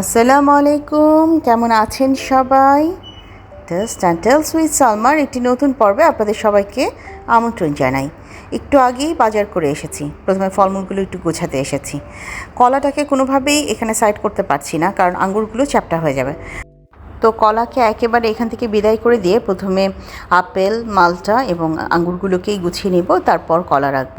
আসসালামু আলাইকুম কেমন আছেন সবাই? টেস্ট অ্যান্ড উইথ সালমার একটি নতুন পর্বে আপনাদের সবাইকে আমন্ত্রণ জানাই। একটু আগেই বাজার করে এসেছি। প্রথমে ফলমূলগুলো একটু গোছাতে এসেছি। কলাটাকে কোনোভাবেই এখানে সাইড করতে পারছি না, কারণ আঙ্গুরগুলো চ্যাপটা হয়ে যাবে। তো কলাকে একেবারে এখান থেকে বিদায় করে দিয়ে প্রথমে আপেল, মালটা এবং আঙ্গুরগুলোকেই গুছিয়ে নিব, তারপর কলা রাখব।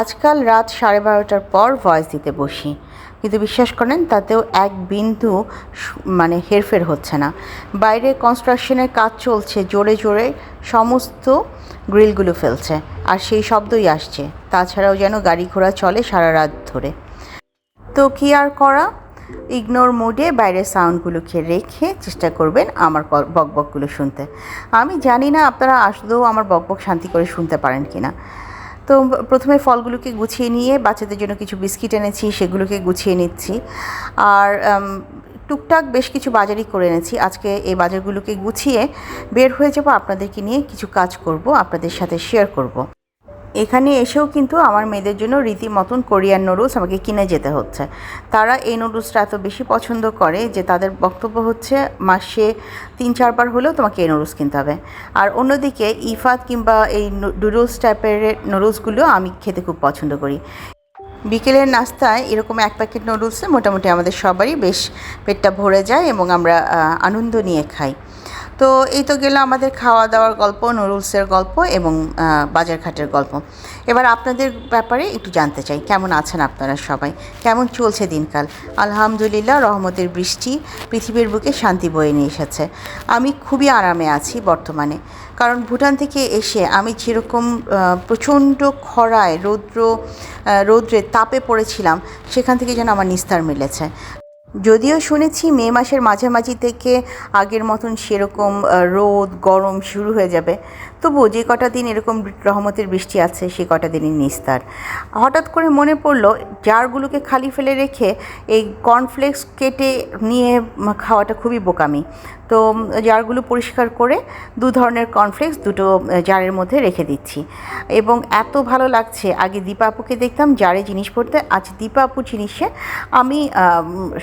আজকাল রাত সাড়ে বারোটার পর ভয়েস দিতে বসি। কিন্তু বিশ্বাস করেন, তাতেও এক বিন্দু মানে হেরফের হচ্ছে না। বাইরে কনস্ট্রাকশনের কাজ চলছে, জোরে জোরে সমস্ত গ্রিলগুলো ফেলছে, আর সেই শব্দই আসছে। তাছাড়াও যেন গাড়ি ঘোড়া চলে সারা রাত ধরে। তো কি আর করা? ইগনোর মোডে বাইরের সাউন্ডগুলোকে রেখে চেষ্টা করবেন আমার বকবকগুলো শুনতে। আমি জানি না আপনারা আসলেও আমার বকবক শান্তি করে শুনতে পারেন কি না তো প্রথমে ফলগুলোকে গুছিয়ে নিয়ে বাচ্চাদের জন্য কিছু বিস্কিট এনেছি, সেগুলোকে গুছিয়ে নিচ্ছি। আর টুকটাক বেশ কিছু বাজারই করে এনেছি। আজকে এই বাজারগুলোকে গুছিয়ে বের হয়ে যাব। আপনাদেরকে নিয়ে কিছু কাজ করব, আপনাদের সাথে শেয়ার করব। এখানে এসেও কিন্তু আমার মেয়েদের জন্য রীতিমতন কোরিয়ান নুডলস আমাকে কিনে যেতে হচ্ছে। তারা এই নুডলসটা এত বেশি পছন্দ করে যে তাদের বক্তব্য হচ্ছে, মাসে তিন চারবার হলেও তোমাকে এই নুডলস কিনতে হবে। আর অন্যদিকে ইফাত কিংবা এই নুডলস টাইপের নুডলসগুলো আমি খেতে খুব পছন্দ করি। বিকেলের নাস্তায় এরকম এক প্যাকেট নুডলসে মোটামুটি আমাদের সবারই বেশ পেটটা ভরে যায় এবং আমরা আনন্দ নিয়ে খাই। তো এই তো গেল আমাদের খাওয়া দাওয়ার গল্প, নুডলসের গল্প এবং বাজারঘাটের গল্প। এবার আপনাদের ব্যাপারে একটু জানতে চাই, কেমন আছেন আপনারা সবাই? কেমন চলছে দিনকাল? আলহামদুলিল্লাহ, রহমতের বৃষ্টি পৃথিবীর বুকে শান্তি বয়ে নিয়ে এসেছে। আমি খুবই আরামে আছি বর্তমানে, কারণ ভুটান থেকে এসে আমি যেরকম প্রচণ্ড খরায়, রৌদ্র রৌদ্রে তাপে পড়েছিলাম, সেখান থেকে যেন আমার নিস্তার মিলেছে। যদিও শুনেছি মে মাসের মাঝামাঝি থেকে আগের মতন সেরকম রোদ, গরম শুরু হয়ে যাবে। তবুও যে কটা দিন এরকম রহমতের বৃষ্টি আছে, সে কটা দিনই নিস্তার। হঠাৎ করে মনে পড়ল, জারগুলোকে খালি ফেলে রেখে এই কর্নফ্লেক্স কেটে নিয়ে খাওয়াটা খুবই বোকামি। তো জারগুলো পরিষ্কার করে দু ধরনের কর্নফ্লেক্স দুটো জারের মধ্যে রেখে দিচ্ছি। এবং এত ভালো লাগছে, আগে দীপাপুকে দেখতাম জারে জিনিস পড়তে, আজ দীপাপু জিনিসে আমি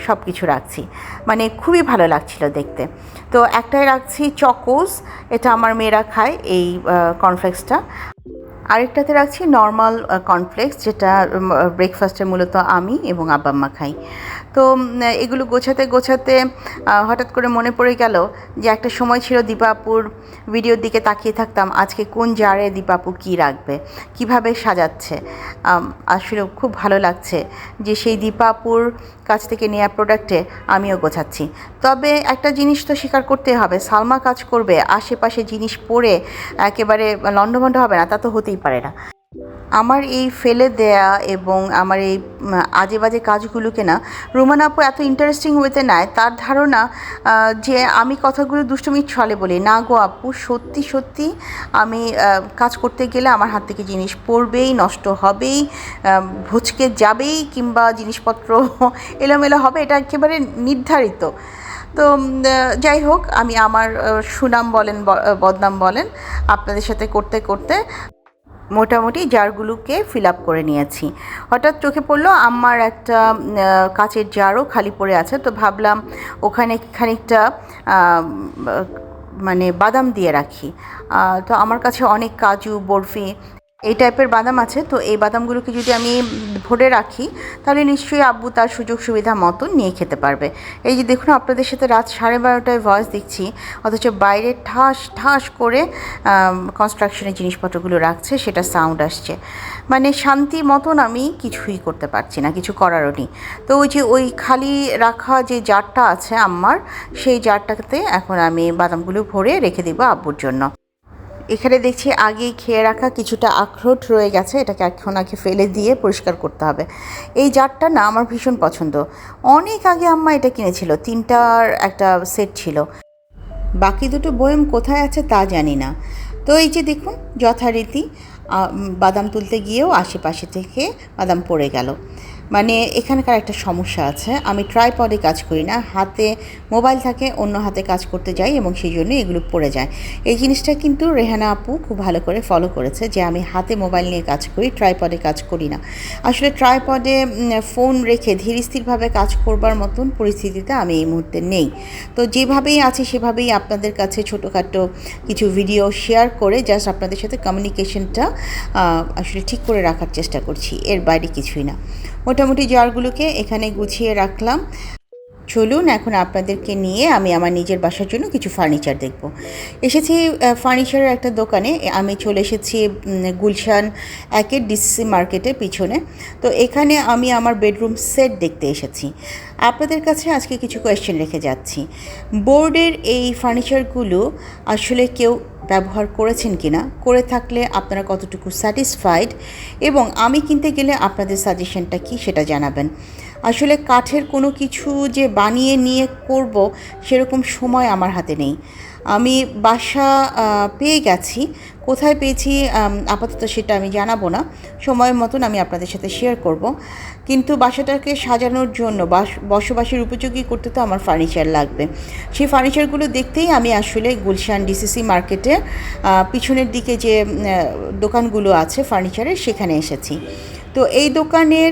সব কিছু রাখছি। মানে খুবই ভালো লাগছিল দেখতে। তো একটাই রাখছি চকোস, এটা আমার মেয়েরা খায় এই কর্নফ্লেক্সটা আরেকটাতে রাখছি নর্মাল কর্নফ্লেক্স যেটা ব্রেকফাস্টে মূলত আমি এবং আব্বা আম্মা খাই। তো এগুলো গোছাতে গোছাতে হঠাৎ করে মনে পড়ে গেল যে একটা সময় ছিল দীপাপুর ভিডিওর দিকে তাকিয়ে থাকতাম, আজকে কোন জারে দীপাপু কী রাখবে, কীভাবে সাজাচ্ছে। আসলে খুব ভালো লাগছে যে সেই দীপাপুর কাছ থেকে নেওয়া প্রোডাক্টে আমিও গোছাচ্ছি। তবে একটা জিনিস তো স্বীকার করতে হবে, সালমা কাজ করবে, আশেপাশে জিনিস পরে একেবারে লণ্ডভণ্ড হবে না, তা তো হতেই পারে না। আমার এই ফেলে দেয়া এবং আমার এই আজে বাজে কাজগুলোকে না, রোমান আপু এত ইন্টারেস্টিং ওয়েতে নেয়, তার ধারণা যে আমি কথাগুলো দুষ্টুমির ছলে বলি, না গো আপু, সত্যি সত্যি আমি কাজ করতে গেলে আমার হাত থেকে জিনিস পড়বেই, নষ্ট হবেই ভুচকে যাবেই কিংবা জিনিসপত্র এলোমেলো হবে। এটা একেবারে নির্ধারিত। তো যাই হোক, আমি আমার সুনাম বলেন বদনাম বলেন, আপনাদের সাথে করতে করতে মোটামুটি জারগুলোকে ফিল আপ করে নিয়েছি। হঠাৎ চোখে পড়ল আমার একটা কাচের জারও খালি পড়ে আছে, তো ভাবলাম ওখানে খানিকটা মানে বাদাম দিয়ে রাখি। তো আমার কাছে অনেক কাজু, বরফি এই টাইপের বাদাম আছে, তো এই বাদামগুলোকে যদি আমি ভরে রাখি, তাহলে নিশ্চয়ই আব্বু তার সুযোগ সুবিধা মতন নিয়ে খেতে পারবে। এই যে দেখুন, আপনাদের সাথে রাত সাড়ে বারোটায় ভয়েস দিচ্ছি অথচ বাইরে ঠাস ঠাস করে কনস্ট্রাকশনের জিনিসপত্রগুলো রাখছে, সেটা সাউন্ড আসছে। মানে শান্তি মতন আমি কিছুই করতে পারছি না, কিছু করারও নেই। তো ওই যে ওই খালি রাখা যে জারটা আছে আমার সেই জারটাতে এখন আমি বাদামগুলো ভরে রেখে দেবো আব্বুর জন্য। এখানে দেখছি আগেই খেয়ে রাখা কিছুটা আখরোট রয়ে গেছে, এটাকে এখন আগে ফেলে দিয়ে পরিষ্কার করতে হবে। এই জারটা না আমার ভীষণ পছন্দ। অনেক আগে আম্মা এটা কিনেছিল, তিনটার একটা সেট ছিল। বাকি দুটো বয়ম কোথায় আছে তা জানি না। তো এই যে দেখুন, যথারীতি বাদাম তুলতে গিয়েও আশেপাশে থেকে বাদাম পড়ে গেল। মানে এখানকার একটা সমস্যা আছে। আমি ট্রাইপডে কাজ করি না। হাতে মোবাইল থাকে, অন্য হাতে কাজ করতে যাই এবং সেই জন্য এগুলো পড়ে যায়। এই জিনিসটা কিন্তু রেহানা আপু খুব ভালো করে ফলো করেছে যে আমি হাতে মোবাইল নিয়ে কাজ করি ট্রাইপডে কাজ করি না। আসলে ট্রাইপডে ফোন রেখে ধীর স্থিরভাবে কাজ করবার মতন পরিস্থিতিতে আমি এই মুহূর্তে নেই। তো যেভাবেই আছে, সেভাবেই আপনাদের কাছে ছোটোখাটো কিছু ভিডিও শেয়ার করে জাস্ট আপনাদের সাথে কমিউনিকেশনটা আসলে ঠিক করে রাখার চেষ্টা করছি। এর বাইরে কিছুই না। মোটামুটি জারগুলোকে এখানে গুছিয়ে রাখলাম। চলুন এখন আপনাদেরকে নিয়ে আমি আমার নিজের বাসার জন্য কিছু ফার্নিচার দেখব। এসেছি ফার্নিচারের একটা দোকানে। আমি চলে এসেছি গুলশান একের ডিসি মার্কেটের পিছনে। তো এখানে আমি আমার বেডরুম সেট দেখতে এসেছি। আপনাদের কাছে আজকে কিছু কোয়েশ্চেন রেখে যাচ্ছি। বোর্ডের এই ফার্নিচারগুলো আসলে কেউ ব্যবহার করেছেন কিনা, করে থাকলে আপনারা কতটুকু স্যাটিসফাইড এবং আমি কিনতে গেলে আপনাদের সাজেশনটা কি সেটা জানাবেন। আসলে কাঠের কোনো কিছু যে বানিয়ে নিয়ে করব সেরকম সময় আমার হাতে নেই। আমি বাসা পেয়ে গেছি। কোথায় পেয়েছি আপাতত সেটা আমি জানাব না। সময় মতন আমি আপনাদের সাথে শেয়ার করব। কিন্তু বাসাটাকে সাজানোর জন্য, বাস, বসবাসের উপযোগী করতে তো আমার ফার্নিচার লাগবে। সেই ফার্নিচারগুলো দেখতেই আমি আসলে গুলশান ডিসিসি মার্কেটে পিছনের দিকে যে দোকানগুলো আছে ফার্নিচারের সেখানে এসেছি। তো এই দোকানের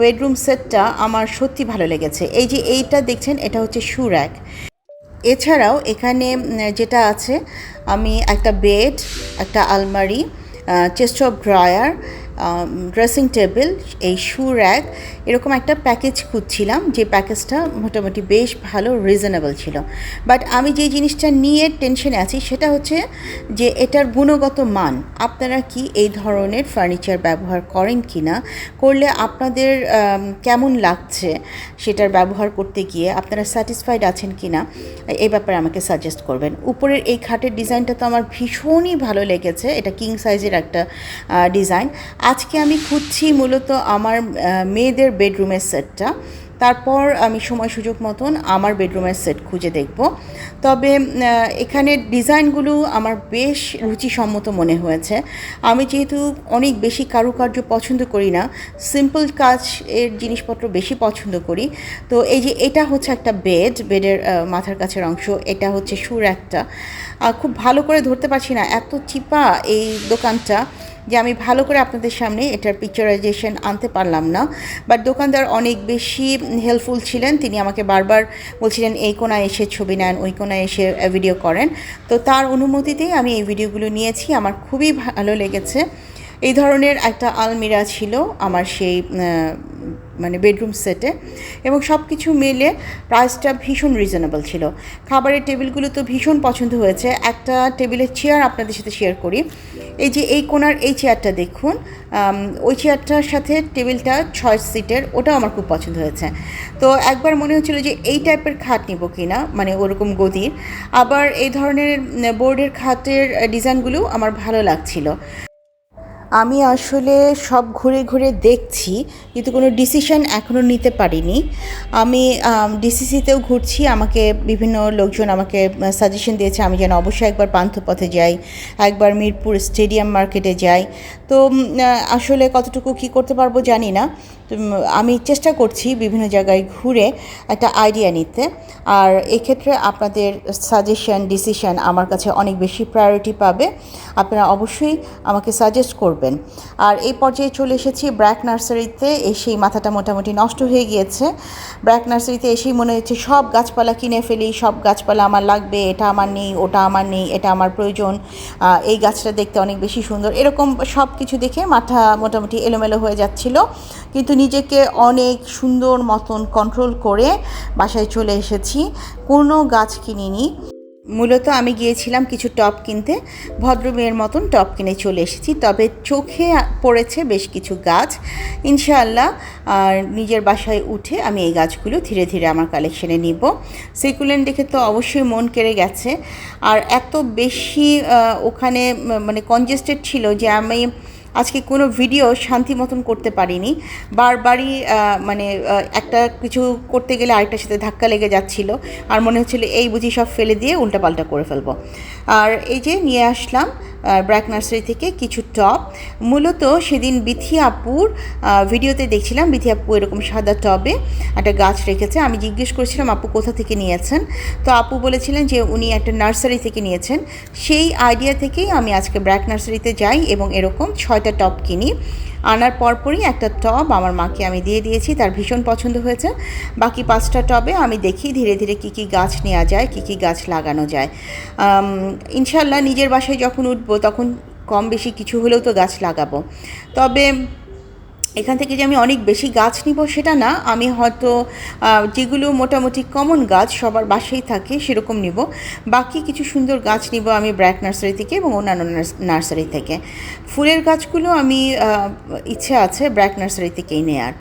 বেডরুম সেটটা আমার সত্যি ভালো লেগেছে। এই যে এইটা দেখছেন, এটা হচ্ছে শু র্যাক এছাড়াও এখানে যেটা আছে আমি একটা বেড একটা আলমারি chest of drawer dressing table এই শু র্যাক এরকম একটা প্যাকেজ খুঁজছিলাম, যে প্যাকেজটা মোটামুটি বেশ ভালো রিজনেবল ছিল। বাট আমি যে জিনিসটা নিয়ে টেনশনে আছি, সেটা হচ্ছে যে এটার গুণগত মান, আপনারা কি এই ধরনের ফার্নিচার ব্যবহার করেন কি না করলে আপনাদের কেমন লাগছে সেটার ব্যবহার করতে গিয়ে? আপনারা স্যাটিসফাইড আছেন কি না এই ব্যাপারে আমাকে সাজেস্ট করবেন। উপরের এই খাটের ডিজাইনটা তো আমার ভীষণই ভালো লেগেছে। এটা কিং সাইজের একটা ডিজাইন আজকে আমি খুঁজছি মূলত আমার মেয়েদের বেডরুমের সেটটা। তারপর আমি সময় সুযোগ মতন আমার বেডরুমের সেট খুঁজে দেখব। তবে এখানে ডিজাইনগুলো আমার বেশ রুচিসম্মত মনে হয়েছে। আমি যেহেতু অনেক বেশি কারুকার্য পছন্দ করি না, সিম্পল কাজ এর জিনিসপত্র বেশি পছন্দ করি। তো এই যে এটা হচ্ছে একটা বেড, বেডের মাথার কাছের অংশ, এটা হচ্ছে সুর একটা। খুব ভালো করে ধরতে পারছি না, এত চিপা এই দোকানটা। যে আমি ভালো করে আপনাদের সামনে এটার পিকচারাইজেশন আনতে পারলাম না। বাট দোকানদার অনেক বেশি হেল্পফুল ছিলেন। তিনি আমাকে বারবার বলছিলেন, এই কোনায় এসে ছবি নেন, ওই কোনায় এসে ভিডিও করেন। তো তার অনুমতিতেই আমি এই ভিডিওগুলো নিয়েছি। আমার খুবই ভালো লেগেছে। এই ধরনের একটা আলমিরা ছিল আমার সেই মানে বেডরুম সেটে এবং সব কিছু মিলে প্রাইসটা ভীষণ রিজনেবল ছিল। খাবারের টেবিলগুলো তো ভীষণ পছন্দ হয়েছে। একটা টেবিলের চেয়ার আপনাদের সাথে শেয়ার করি। এই যে এই কোনার এই চেয়ারটা দেখুন ওই চেয়ারটার সাথে টেবিলটা ছয় সিটের ওটাও আমার খুব পছন্দ হয়েছে। তো একবার মনে হচ্ছিল যে এই টাইপের খাট নিব কি না মানে ওরকম গদির। আবার এই ধরনের বোর্ডের খাটের ডিজাইনগুলো আমার ভালো লাগছিল। আমি আসলে সব ঘুরে ঘুরে দেখছি, কিন্তু কোনো ডিসিশন এখনও নিতে পারিনি। আমি ডিসিসিতেও ঘুরছি, আমাকে বিভিন্ন লোকজন আমাকে সাজেশন দিয়েছে আমি যেন অবশ্যই একবার পান্থপথে যাই, একবার মিরপুর স্টেডিয়াম মার্কেটে যাই। তো আসলে কতটুকু কী করতে পারব জানি না। আমি চেষ্টা করছি বিভিন্ন জায়গায় ঘুরে একটা আইডিয়া নিতে। আর এক্ষেত্রে আপনাদের সাজেশন ডিসিশন আমার কাছে অনেক বেশি প্রায়োরিটি পাবে। আপনারা অবশ্যই আমাকে সাজেস্ট করবেন। আর এই পর্যায়ে চলে এসেছি ব্র্যাক নার্সারিতে, এসেই মাথাটা মোটামুটি নষ্ট হয়ে গিয়েছে। ব্র্যাক নার্সারিতে এসেই মনে হচ্ছে সব গাছপালা কিনে ফেলি, সব গাছপালা আমার লাগবে, এটা আমার নেই, ওটা আমার নেই, এটা আমার প্রয়োজন। এই গাছটা দেখতে অনেক বেশি সুন্দর। এরকম সব কিছু দেখে মাথা মোটামুটি এলোমেলো হয়ে যাচ্ছিল। কিন্তু নিজেকে অনেক সুন্দর মতন কন্ট্রোল করে বাসায় চলে এসেছি। কোনো গাছ কিনিনি। মূলত আমি গিয়েছিলাম কিছু টপ কিনতে। ভদ্রমেয়ের মতন টপ কিনে চলে এসেছি। তবে চোখে পড়েছে বেশ কিছু গাছ। ইনশাআল্লাহ নিজের বাসায় উঠে আমি এই গাছগুলো ধীরে ধীরে আমার কালেকশনে নিব। সেকুলেন দেখে তো অবশ্যই মন কেড়ে গেছে। আর এত বেশি ওখানে মানে কনজেস্টেড ছিল যে আমি আজকে কোনো ভিডিও শান্তি মতন করতে পারিনি। বারবারই মানে একটা কিছু করতে গেলে আরেকটার সাথে ধাক্কা লেগে যাচ্ছিল। আর মনে হচ্ছিল এই বুঝি সব ফেলে দিয়ে উল্টাপাল্টা করে ফেলব। আর এই যে নিয়ে আসলাম ব্র্যাক নার্সারি থেকে কিছু টব। মূলত সেদিন বিথি আপুর ভিডিওতে দেখছিলাম, বিথি আপু এরকম সাদা টবে একটা গাছ রেখেছে। আমি জিজ্ঞেস করেছিলাম, আপু, কোথা থেকে নিয়েছেন? তো আপু বলেছিলেন যে উনি একটা নার্সারি থেকে নিয়েছেন। সেই আইডিয়া থেকেই আমি আজকে ব্র্যাক নার্সারিতে যাই এবং এরকম ছয়টা টব কিনি। আনার পরপরই একটা টব আমার মাকে আমি দিয়ে দিয়েছি, তার ভীষণ পছন্দ হয়েছে। বাকি পাঁচটা টবে আমি দেখি ধীরে ধীরে কী কী গাছ নেওয়া যায়, কী কী গাছ লাগানো যায়। ইনশাল্লাহ নিজের বাসায় যখন উঠবো তখন কম বেশি কিছু হলেও তো গাছ লাগাবো। তবে এখান থেকে যে আমি অনেক বেশি গাছ নিব সেটা না, আমি হয়তো যেগুলো মোটামুটি কমন গাছ সবার বাসায় থাকে সেরকম নিব। বাকি কিছু সুন্দর গাছ নিব আমি ব্র্যাক নার্সারি থেকে এবং অন্যান্য নার্স- নার্সারি থেকে। ফুলের গাছগুলো আমি ইচ্ছে আছে ব্র্যাক নার্সারি থেকেই নেয়ার।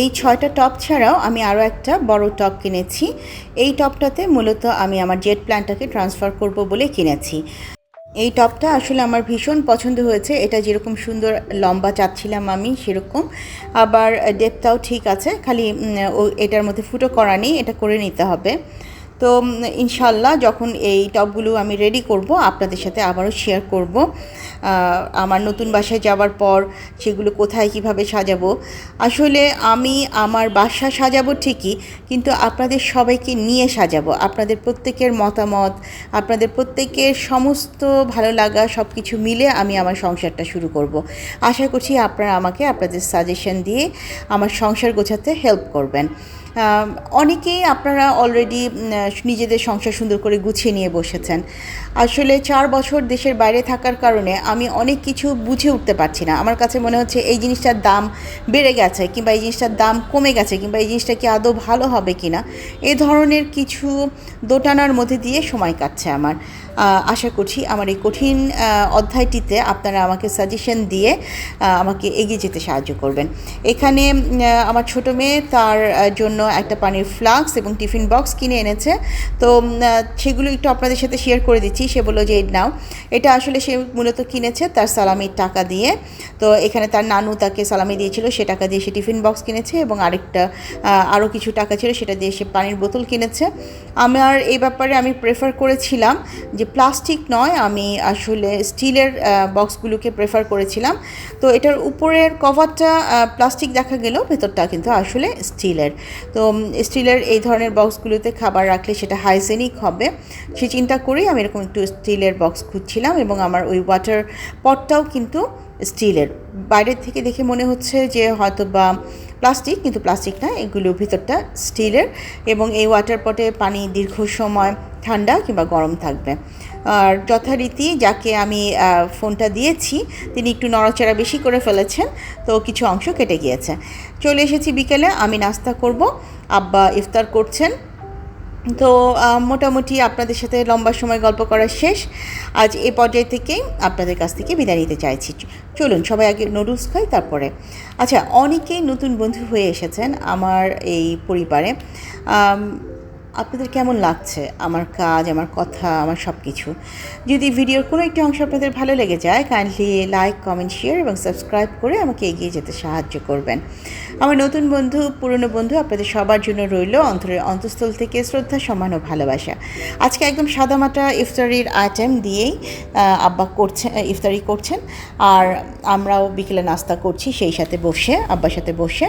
এই ছয়টা টপ ছাড়াও আমি আরও একটা বড় টপ কিনেছি। এই টপটাতে মূলত আমি আমার জেট প্ল্যানটাকে ট্রান্সফার করব বলে কিনেছি। এই টপটা আসলে আমার ভীষণ পছন্দ হয়েছে। এটা যেরকম সুন্দর লম্বা চাচ্ছিলাম আমি, সেরকম। আবার ডেপটাও ঠিক আছে, খালি এটার মধ্যে ফুটো করা নেই, এটা করে নিতে হবে। তো ইনশাল্লাহ যখন এই টপগুলো আমি রেডি করব, আপনাদের সাথে আবারও শেয়ার করব। আমার নতুন বাসায় যাওয়ার পর সেগুলো কোথায়, কীভাবে সাজাবো। আসলে আমি আমার বাসা সাজাবো ঠিকই, কিন্তু আপনাদের সবাইকে নিয়ে সাজাবো। আপনাদের প্রত্যেকের মতামত, আপনাদের প্রত্যেকের সমস্ত ভালো লাগা সব কিছু মিলে আমি আমার সংসারটা শুরু করব। আশা করছি আপনারা আমাকে আপনাদের সাজেশন দিয়ে আমার সংসার গোছাতে হেল্প করবেন। অনেকেই আপনারা অলরেডি নিজেদের সংসার সুন্দর করে গুছিয়ে নিয়ে বসেছেন। আসলে চার বছর দেশের বাইরে থাকার কারণে আমি অনেক কিছু বুঝে উঠতে পারছি না। আমার কাছে মনে হচ্ছে এই জিনিসটার দাম বেড়ে গেছে কিংবা এই জিনিসটার দাম কমে গেছে কিংবা এই জিনিসটা কি আদৌ ভালো হবে কি না এ ধরনের কিছু দোটানার মধ্যে দিয়ে সময় কাটছে আমার। আশা করছি আমার এই কঠিন অধ্যায়টিতে আপনারা আমাকে সাজেশন দিয়ে আমাকে এগিয়ে যেতে সাহায্য করবেন। এখানে আমার ছোটো মেয়ে তার জন্য একটা পানির ফ্লাক্স এবং টিফিন বক্স কিনে এনেছে। তো সেগুলো একটু আপনাদের সাথে শেয়ার করে দিচ্ছি। সে বলল যে, নাও। এটা আসলে সে মূলত কিনেছে তার সালামির টাকা দিয়ে। তো, এখানে তার নানু তাকে সালামি দিয়েছিল, সে টাকা দিয়ে সে টিফিন বক্স কিনেছে এবং আরেকটা আরও কিছু টাকা ছিল সেটা দিয়ে সে পানির বোতল কিনেছে। আমার এই ব্যাপারে আমি প্রেফার করেছিলাম যে প্লাস্টিক নয়, আমি আসলে স্টিলের বক্সগুলোকে প্রেফার করেছিলাম। তো এটার উপরের কভারটা প্লাস্টিক দেখা গেলেও ভেতরটা কিন্তু আসলে স্টিলের তো স্টিলের এই ধরনের বক্সগুলোতে খাবার রাখলে সেটা হাইজেনিক হবে। সে চিন্তা করেই আমি এরকম একটু স্টিলের বক্স খুঁজছিলাম এবং আমার ওই ওয়াটার পটটাও কিন্তু স্টিলের বাইরের থেকে দেখে মনে হচ্ছে যে হয়তো বা প্লাস্টিক কিন্তু প্লাস্টিক না, এগুলো ভিতরটা স্টিলের এবং এই ওয়াটার পটে পানি দীর্ঘ সময় ঠান্ডা কিংবা গরম থাকবে। আর যথারীতি যাকে আমি ফোনটা দিয়েছি, তিনি একটু নড়াচড়া বেশি করে ফেলেছেন, তো কিছু অংশ কেটে গিয়েছে। চলে এসেছি বিকেলে, আমি নাস্তা করব, আব্বা ইফতার করছেন। তো মোটামুটি আপনাদের সাথে লম্বা সময় গল্প করা শেষ। আজ এ পর্যায় থেকেই আপনাদের কাছ থেকে বিদায় নিতে চাইছি। চলুন, সবাই আগে নুডলস খাই, তারপরে। আচ্ছা অনেকেই নতুন বন্ধু হয়ে এসেছেন আমার এই পরিবারে। আপনাদের কেমন লাগছে? আমার কাজ, আমার কথা, আমার সব কিছু যদি ভিডিওর কোনো একটি অংশ আপনাদের ভালো লেগে যায় কাইন্ডলি লাইক কমেন্ট শেয়ার এবং সাবস্ক্রাইব করে আমাকে এগিয়ে যেতে সাহায্য করবেন। আমার নতুন বন্ধু, পুরনো বন্ধু আপনাদের সবার জন্য রইল অন্তরের অন্তঃস্থল থেকে শ্রদ্ধা, সম্মান ও ভালোবাসা। আজকে একদম সাদামাটা ইফতারির আইটেম দিয়েই আব্বা করছেন ইফতারি করছেন। আর আমরাও বিকেলে নাস্তা করছি, সেই সাথে বসে, আব্বার সাথে বসে।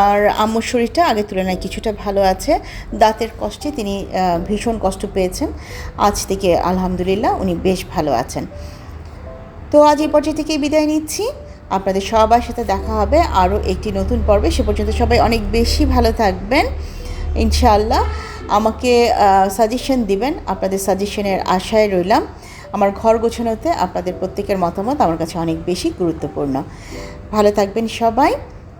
আর আম্মুর শরীরটা আগের তুলনায় কিছুটা ভালো আছে। দাঁতের কষ্টে তিনি ভীষণ কষ্ট পেয়েছেন। আজ থেকে আলহামদুলিল্লাহ উনি বেশ ভালো আছেন। তো আজ এই পর্যায়ে থেকেই বিদায় নিচ্ছি। আপনাদের সবার সাথে দেখা হবে আরও একটি নতুন পর্বে। সে পর্যন্ত সবাই অনেক বেশি ভালো থাকবেন। ইনশাআল্লাহ আমাকে সাজেশন দিবেন। আপনাদের সাজেশনের আশায় রইলাম। আমার ঘর গোছানোতে আপনাদের প্রত্যেকের মতামত আমার কাছে অনেক বেশি গুরুত্বপূর্ণ। ভালো থাকবেন সবাই।